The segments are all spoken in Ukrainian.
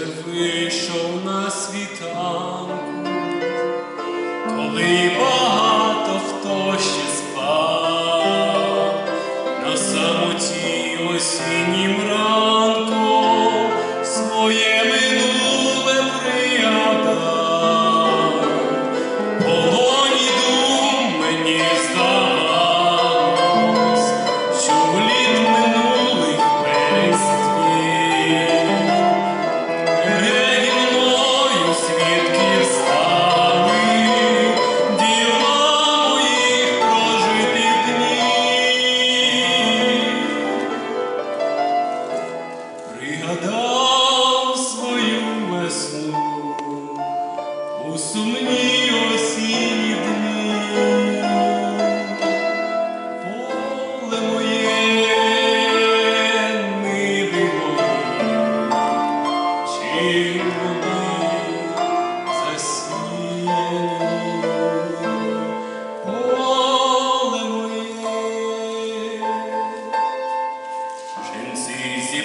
коли вийшов на світанку, коли багато.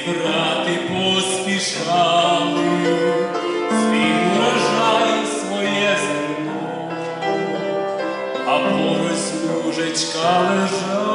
Брати поспішали, свій урожай своє зерно, а поруч служечка лежала.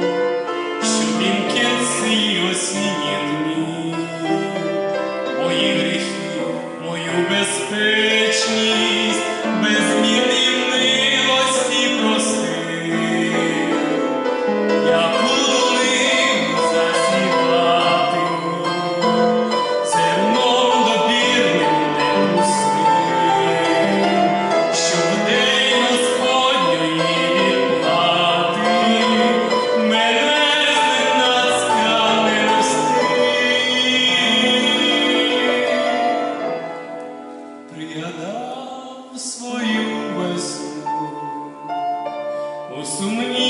сумні